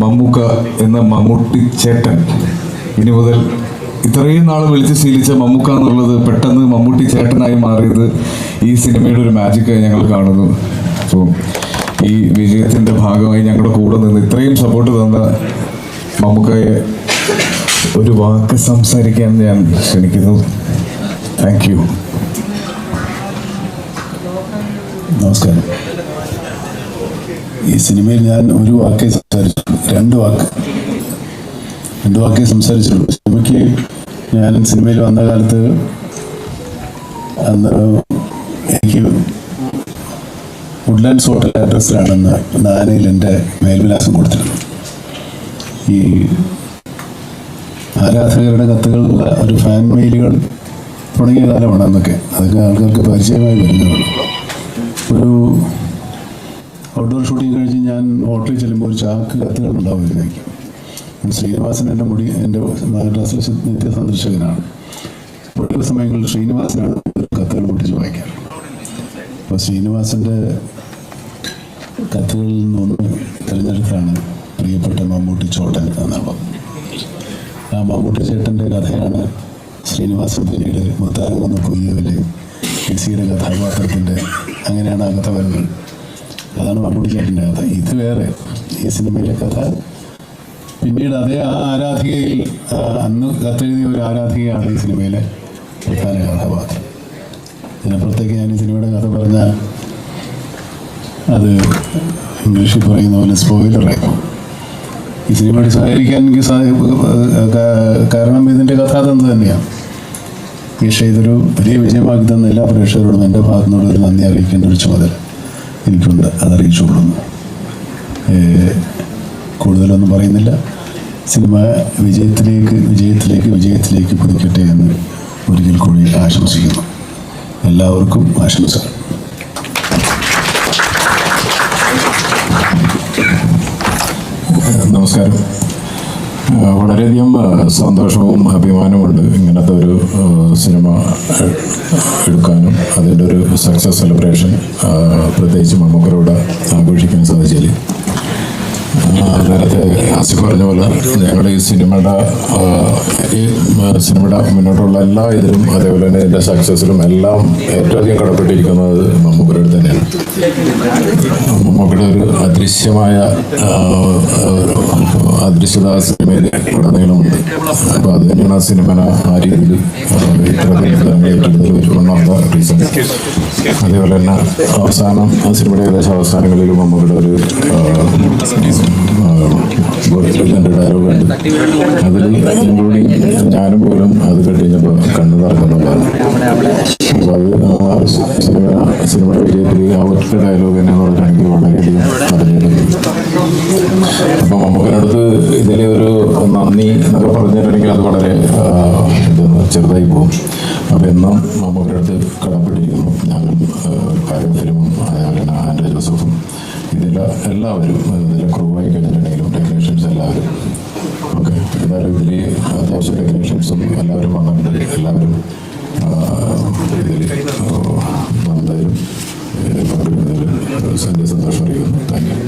മമ്മൂക്ക എന്ന മമ്മൂട്ടി ചേട്ടൻ. ഇനി മുതൽ ഇത്രയും നാൾ വിളിച്ച് ശീലിച്ച മമ്മൂക്ക എന്നുള്ളത് പെട്ടെന്ന് മമ്മൂട്ടി ചേട്ടനായി മാറിയത് ഈ സിനിമയുടെ ഒരു മാജിക്കായി ഞങ്ങൾ കാണുന്നു. അപ്പോൾ ഈ വിജയത്തിന്റെ ഭാഗമായി ഞങ്ങളുടെ കൂടെ നിന്ന് ഇത്രയും സപ്പോർട്ട് തന്ന മമ്മൂക്കയെ ഒരു വാക്ക് സംസാരിക്കാൻ ഞാൻ ക്ഷണിക്കുന്നു. താങ്ക് യു നമസ്കാരം. ഈ സിനിമയിൽ ഞാൻ ഒരു വാക്കേ സംസാരിച്ചു. രണ്ട് വാക്ക്. രണ്ട് വാക്കേ സംസാരിച്ചുള്ളൂ. സിനിമയ്ക്ക് ഞാൻ സിനിമയിൽ വന്ന കാലത്ത് അന്ന് എനിക്ക് വുഡ്ലാൻഡ്സ് ഹോട്ടൽ അഡ്രസ്സിലാണെന്ന് നാനയിൽ എന്റെ മേൽവിലാസം കൊടുത്തിരുന്നു. ഈ ആരാധകരുടെ കത്തുകളുള്ള ഒരു ഫാൻ മെയിലുകൾ തുടങ്ങിയ കാലമാണ് അന്നൊക്കെ. അതൊക്കെ ആൾക്കാർക്ക് പരിചയമായി വരുന്നതാണ് ഒരു ഔട്ട്ഡോർ ഷൂട്ടിംഗ് കഴിഞ്ഞ് ഞാൻ ഹോട്ടലിൽ ചെല്ലുമ്പോൾ ഒരു ചാക്ക് കത്തുകൾ ഉണ്ടാവുമായിരുന്നു ശ്രീനിവാസൻ എന്റെ മുടി എന്റെ മദ്രാസിലെ നിത്യ സന്ദർശകനാണ് ഒഴിവ് സമയങ്ങളിൽ ശ്രീനിവാസനാണ് കത്തുകൾ പൊട്ടിച്ച് വായിക്കാറ് അപ്പോൾ ശ്രീനിവാസന്റെ കത്തുകളിൽ നിന്നൊന്ന് തിരഞ്ഞെടുത്താണ് പ്രിയപ്പെട്ട മമ്മൂട്ടി ചോട്ടൻ എന്നാണ് ആ മമ്മൂട്ടി ചേട്ടന്റെ കഥയാണ് ശ്രീനിവാസൻ പിന്നീട് മുത്താരംകുന്ന് കുയ്യവിലെ എസിയുടെ കഥാപാത്രത്തിന്റെ അങ്ങനെയാണ് ആ കഥ വരുന്നത്. അതാണ് മമ്മൂട്ടി ചേട്ടന്റെ കഥ. ഇത് വേറെ ഈ സിനിമയിലെ കഥ. പിന്നീട് അതേ ആരാധികയിൽ അന്ന് കത്തെഴുതിയ ഒരു ആരാധികയാണ് ഈ സിനിമയിലെ പ്രധാന കഥാപാത്രം. ഇതിനപ്പുറത്തേക്ക് ഞാൻ ഈ സിനിമയുടെ കഥ പറഞ്ഞാൽ അത് ഇംഗ്ലീഷിൽ പറയുന്ന പോലെ സ്പോയിലറായി ഈ സിനിമയോട് സഹകരിക്കാൻ എനിക്ക് കാരണം ഇതിന്റെ കഥാതന്ത് തന്നെയാണ്? പക്ഷേ ഇതൊരു വലിയ വിജയമാക്കി തന്ന എല്ലാ പ്രേക്ഷകരോടും എന്റെ ഭാഗത്തുനിന്നുള്ള ഒരു നന്ദി അറിയിക്കേണ്ട ഒരു ചുമതല. അതറിയിച്ചുകൊള്ളുന്നു. കൂടുതലൊന്നും പറയുന്നില്ല. സിനിമ വിജയത്തിലേക്ക് വിജയത്തിലേക്ക് വിജയത്തിലേക്ക് കുതിക്കട്ടെ എന്ന് ഒരിക്കൽ കൂടി ആശംസിക്കുന്നു. എല്ലാവർക്കും ആശംസ നമസ്കാരം. വളരെയധികം സന്തോഷവും അഭിമാനമുണ്ട് ഇങ്ങനത്തെ ഒരു സിനിമ ഒരു സക്സസ് സെലിബ്രേഷൻ പ്രത്യേകിച്ച് മമ്മൂക്കറോട് ആഘോഷിക്കാൻ ഞങ്ങൾ ഈ സിനിമയുടെ ഈ സിനിമയുടെ മുന്നോട്ടുള്ള എല്ലാ ഇതിലും അതേപോലെ തന്നെ ഇതിന്റെ സക്സസിലും എല്ലാം ഏറ്റവും അധികം കടപ്പെട്ടിരിക്കുന്നത് മമ്മൂക്കരോട് തന്നെയാണ്. മമ്മൂക്കയുടെ ഒരു അദൃശ്യമായ അദൃശ്യത സിനിമയിൽ ഉടനീളമുണ്ട്. അപ്പോൾ അത് തന്നെയാണ് ആ സിനിമ ആ രീതിയിൽ ഓഫ് ദ റീസൺ അതേപോലെ തന്നെ അവസാനം ആ സിനിമയുടെ ഏകദേശം അവസാനങ്ങളിൽ മമ്മൂക്കയുടെ ഒരു ഉണ്ട് ഒറ്റ ഡയലോഗ് അതേപോലെ ജോസഫും എല്ലാവരും ഇതിലെ ക്രൂവായി ഓക്കെ ഏതായാലും ഇതിൽ അത്യാവശ്യം ടെക്നീഷ്യൻസും എല്ലാവരും വന്നിട്ടുണ്ട് എല്ലാവരും ഇതിൽ വന്നതിലും ഇതിൽ പങ്കെടുക്കുന്നതിലും എൻ്റെ സന്തോഷം അറിയിക്കുന്നു താങ്ക് യു